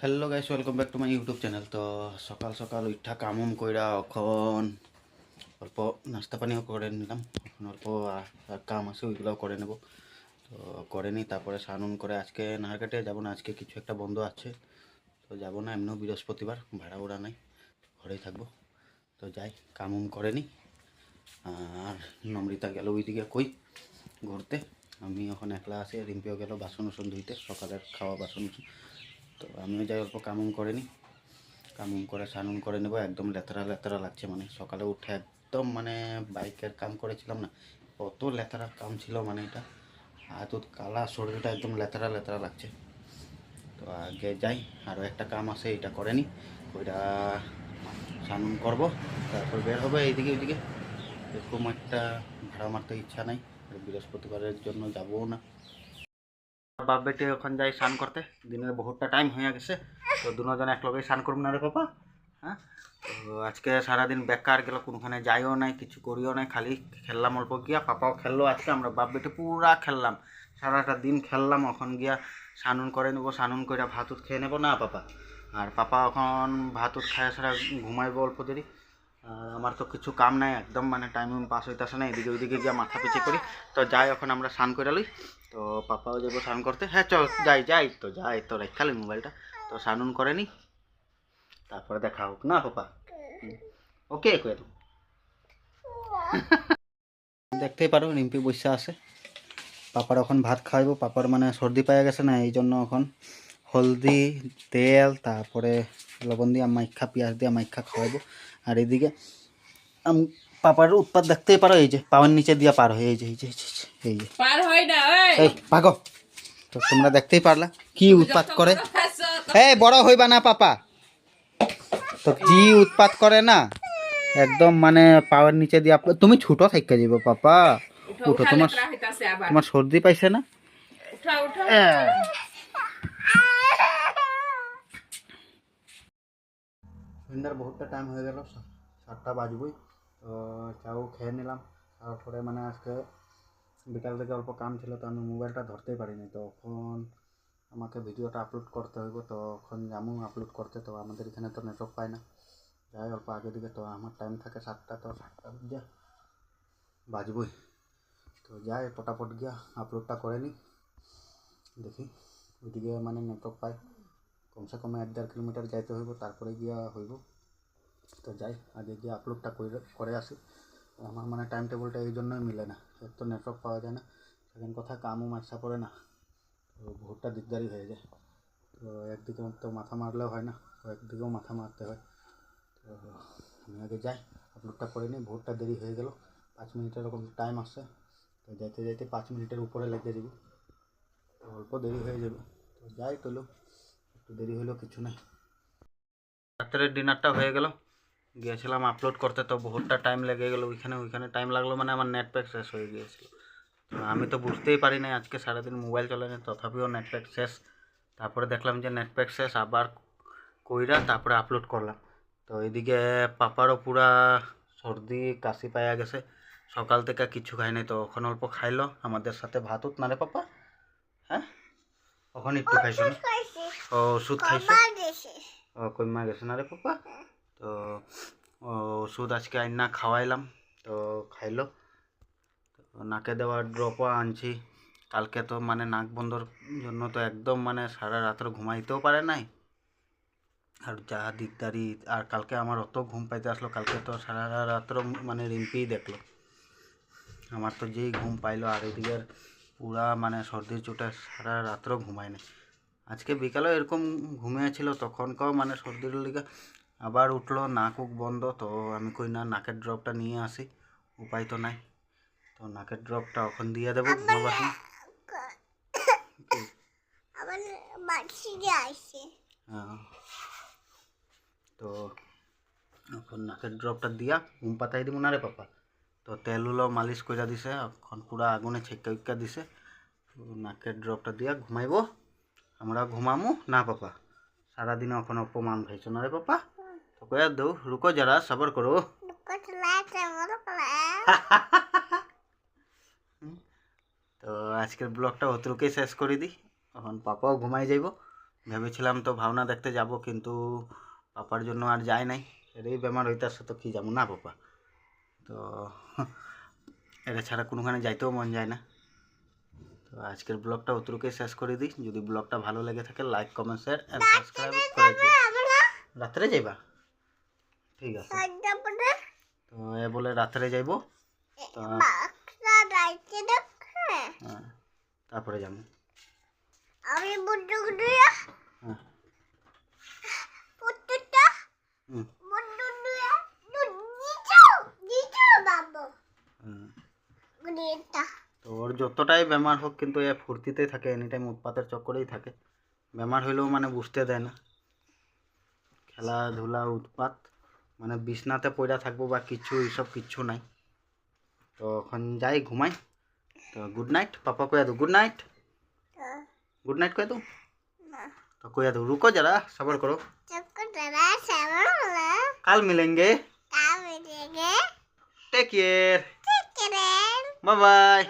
Hello guys welcome back to my YouTube channel তো সকাল সকাল উঠা কামুম কইরা এখন অল্প নাস্তা পানিও করে নিলাম। এখন অল্প কাম আছে, ওইগুলোও করে নেব। তো করে নিই, তারপরে স্নান করে আজকে নাহারকাটে যাব না, আজকে কিছু একটা বন্ধ আছে। তো যাব না, এমনিও বৃহস্পতিবার, ভাড়া ওড়া নাই, ঘরেই থাকব। তো যাই, কামুম করে নিই। আর নমৃতা গেল ওইদিকে কই? ঘুরতে। আমি এখন একলা আছি, রিম্পিও গেল বাসন উসন ধুইতে, সকালের খাওয়া বাসন তো আমিও যাই অল্প কামুম করে নিই। কামুম করে, স্নান করে নেব। একদম লেতরা লেতরা লাগছে মানে। সকালে উঠে একদম মানে বাইকের কাম করেছিলাম না। কত লেতরা কাম ছিল মানে এটা। হাত কালা, শরীরটা একদম লেতরা লেতরা লাগছে। তো আগে যাই আরও একটা কাম আছে, এটা করে নিই। ওইটা স্নান করব, তারপর বের হবে এইদিকে, ওইদিকে। এরকম একটা ভাড়া মারতে ইচ্ছা নাই। বৃহস্পতিবারের জন্য যাবও না। বাপ বেটে ওখান যাই স্নান করতে। দিনের বহুতটা টাইম হয়ে গেছে, তো দুজন এক লগে স্নান করব না রে পাপা হ্যাঁ? তো আজকে সারাদিন বেকার গেল, কোনখানে যাইও নাই, কিছু করিও নাই, খালি খেললাম অল্প গিয়া, পাপাও খেললো আজকে, আমরা বাপ বেটে পুরা খেললাম। সারাটা দিন খেললাম, এখন গিয়া স্নান করে নেব, স্নান করে ভাতুত খেয়ে নেব। না, পাপা। আর পাপা এখন ভাত খায় সারা ঘুমাইবো অল্প দেরি। আর আমার তো কিছু কাম নাই, একদম মানে টাইম পাস হইতে হইতেছে না, এদিকে ওইদিকে গিয়ে মাথা পিছিয়ে করি। তো যাই, এখন আমরা স্নান করে লই। তো পাপাও যাব স্নান করতে। হ্যাঁ চল, যাই যাই, তো যাই, তো রেখালি মোবাইলটা। তো স্নান করে নি। তারপরে দেখা হোক, না, পাপা? ওকে করে দেখতেই পারো রিম্পি বসে আছে। পাপার এখন ভাত খাওয়াইবো, পাপার মানে সর্দি পাইয়া গেছে না এই জন্য এখন হলদি তেল তারপরে লবণ দিয়ে মাইখা পেঁয়াজ দিয়ে মাইখা খাওয়াইবো। আর এদিকে আম- পাপার উৎপাত দেখতেই পারো এই যে পাওয়ার নিচে দিয়া পার হয়ে এই যে এই যে এই যে, এই পার হয় না এই পাগো। তো তোমরা দেখতেই পারলা কি উৎপাত করে। এই বড় হইবা না পাপা। তো কি উৎপাত করে না? একদম মানে পাওয়ার নিচে দিয়ে তুমি ছোট থাইকা যাব পাপা। উঠো তোমার তোমার সর্দি পাইছে না? উঠা উঠা। সন্ধ্যার বহুতটা টাইম হয়ে গেল সা- সাতটা বাজবই তো চাও খেয়ে নিলাম তারপরে মানে আজকে বিকাল থেকে অল্প কাম ছিল তো আমি মোবাইলটা ধরতেই পারিনি তখন আমাকে ভিডিওটা আপলোড করতে হইব তখন যাব আপলোড করতে তো আমাদের এখানে তো নেটওয়ার্ক পায় না যাই অল্প আগে দিকে তো আমার টাইম থাকে সাতটা তো সাতটা যা বাজবই তো যাই পটাপট গিয়া আপলোডটা করে নিই দেখি ওইদিকে মানে নেটওয়ার্ক পায় কমসে কম এক দেড় কিলোমিটার যাইতে হইব, তারপরে গিয়া হইব। তো যাই, আগে গিয়ে আপলোডটা করে আসি। আমার মানে টাইম টেবিলটা এই জন্যই মিলে না এক তো নেটওয়ার্ক পাওয়া যায় না। সেকেন্ড কথা কামও মাসা পড়ে না, তো বহুতটা দিকদারি হয়ে যায়। তো একদিকে তো মাথা মারলেও হয় না একদিকেও মাথা মারতে হয়। তো আমি আগে যাই আপলোডটা করে নিই বহুতটা দেরি হয়ে গেল, পাঁচ মিনিটের এরকম টাইম আসছে। তো যাইতে যাইতে পাঁচ মিনিটের উপরে লেগে যাব অল্প দেরি হয়ে যাবে। তো যাই তোলো। একটু দেরি হলেও কিছু নাই। রাত্রের ডিনারটা হয়ে গেল। গিয়েছিলাম আপলোড করতে, তো বহুতটা টাইম লেগে গেলো। ওইখানে ওইখানে টাইম লাগল মানে আমার নেট প্যাক শেষ হয়ে গিয়েছিল। আমি তো বুঝতেই পারি নাই, আজকে সারাদিন মোবাইল চলে না, তথাপিও নেট প্যাক শেষ। তারপরে দেখলাম যে নেট প্যাক শেষ, আবার কইরা তারপরে আপলোড করলাম। তো এদিকে পাপারও পুরা সর্দি, কাশি পাইয়া গেছে। সকাল থেকে কিছু খাই নাই তো ওখানে অল্প খাইলো। আমাদের সাথে ভাত উত না রে পাপা? ওখানে একটু খাইছো না? ও ওষুধ খাইছো? ও কইমা গেছে না রে পাপা? তো ও ওষুধ আজকে আইনা খাওয়াইলাম তো খাইলো। তো নাকে দেওয়ার ড্রপও আনছি। কালকে তো মানে নাক বন্ধর জন্য তো একদম মানে সারা রাত্র ঘুমাইতেও পারে নাই। আর যা দিকদারি আর কালকে আমার অত ঘুম পাইতে আসলো কালকে তো সারা রাত্র মানে রিম্পিই দেখল। আমার তো যেই ঘুম পাইলো আর এদিকের পুরা মানে সর্দির চোটে সারা রাত্র ঘুমায় না আজকে বিকালেও এরকম ঘুমিয়েছিল তখনকাও মানে সর্দির লিগে আবার উঠল নাক উক বন্ধ তো আমি কই না নাকের ড্রপটা নিয়ে আসি উপায় তো নাই। তো নাকের ড্রপটা ওখান দিয়ে দেবো ঘুমাবার? আসছে হ্যাঁ। তো এখন নাকের ড্রপটা দিয়া ঘুম পাতাই দিব না রে পাপা। তো তেলগুলো মালিশ করে দিছে এখন পুরা আগুনে ছেঁকা উক্কা দিছে। নাকের ড্রপটা দিয়া ঘুমাইব। আমরা ঘুমামু। না পাপা। সারাদিনে এখন অপমান খাইছো না রে পাপা? তো কয়া দৌ রুকো যারা সবর করো। তো আজকের ব্লগটা অতটুকুই শেষ করে দিই। এখন পাপাও ঘুমাই যাইব। ভেবেছিলাম তো ভাওনা দেখতে যাব কিন্তু পাপার জন্য আর যায় নাই। এর এই বেমার হইতেছে তো কি যাব না পাপা? তো এটা ছাড়া কোনোখানে যাইতেও মন যায় না। আজকের ব্লগটা অতটুকুই শেষ করে দিই। যদি ব্লগটা ভালো লেগে থাকে like comment share and subscribe করে দিই রাত্রে যাইবা? ঠিক আছে। তো এ বলে রাত্রে যাইবো। দেখে হ্যাঁ, তারপরে যাব। আমি হ্যাঁ। হুম, তো ওর যতটাই বেমার হোক কিন্তু এ ফুর্তিতেই থাকে এনি টাইম উৎপাতের চক্করেই থাকে। বেমার হইলেও মানে বুঝতে দেয় না। খেলাধুলা উৎপাত মানে বিছনাতে পড়া থাকব বা কিছু এইসব কিচ্ছু নাই। তো এখন যাই ঘুমাই। তো গুড নাইট পাপা কয়ে দু গুড নাইট গুড নাইট কয়ে দু। তো কয়ে দু রুকো যারা সবর করো। কাল মিলেঙ্গে। কাল মিলেঙ্গে। Take care bye bye